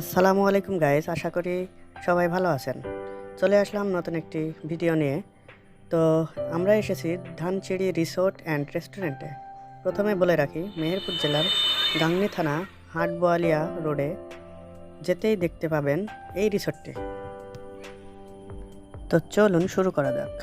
আসসালামু আলাইকুম গাইস আশা করি সবাই ভালো আছেন। চলে আসলাম নতুন একটি ভিডিও নিয়ে। তো আমরা এসেছি ধানচিড়ি রিসোর্ট অ্যান্ড রেস্টুরেন্টে। প্রথমে বলে রাখি, মেহেরপুর জেলার গাংনি থানা, হাটবোয়ালিয়া রোডে যেতেই দেখতে পাবেন এই রিসোর্টটি। তো চলুন শুরু করা যাক।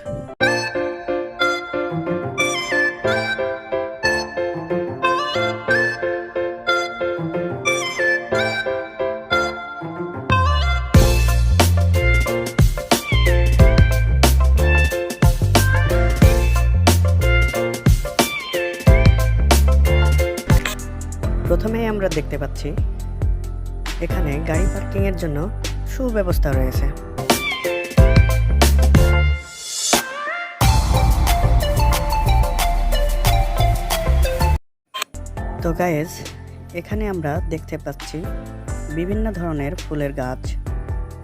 প্রথমেই আমরা দেখতে পাচ্ছি, এখানে গাড়ি পার্কিংয়ের জন্য সুব্যবস্থা রয়েছে। তো গায়েজ এখানে আমরা দেখতে পাচ্ছি বিভিন্ন ধরনের ফুলের গাছ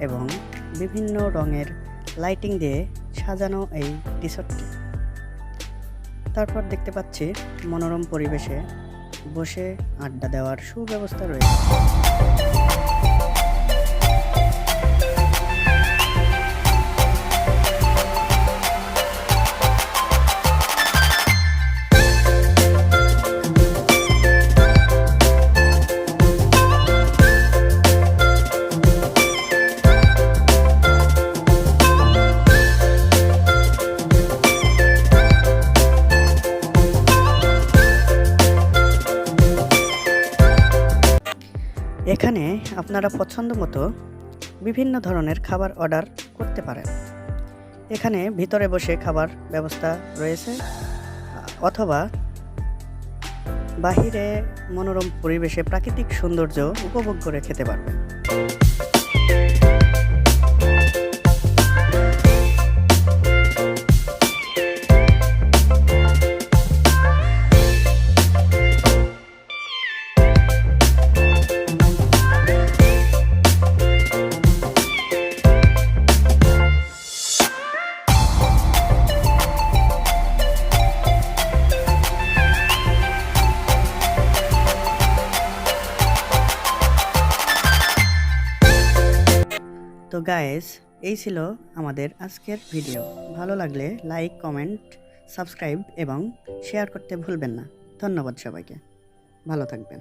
এবং বিভিন্ন রঙের লাইটিং দিয়ে সাজানো এই রিসোর্টটি তারপর দেখতে পাচ্ছি মনোরম পরিবেশে বসে আড্ডা দেওয়ার সুব্যবস্থা রয়েছে। এখানে আপনারা পছন্দ মতো বিভিন্ন ধরনের খাবার অর্ডার করতে পারেন। এখানে ভিতরে বসে খাবার ব্যবস্থা রয়েছে, অথবা বাহিরে মনোরম পরিবেশে প্রাকৃতিক সৌন্দর্য উপভোগ করে খেতে পারবেন। গায়েস এই ছিল আমাদের আজকের ভিডিও ভালো লাগলে লাইক কমেন্ট সাবস্ক্রাইব এবং শেয়ার করতে ভুলবেন না। ধন্যবাদ সবাইকে। ভালো থাকবেন।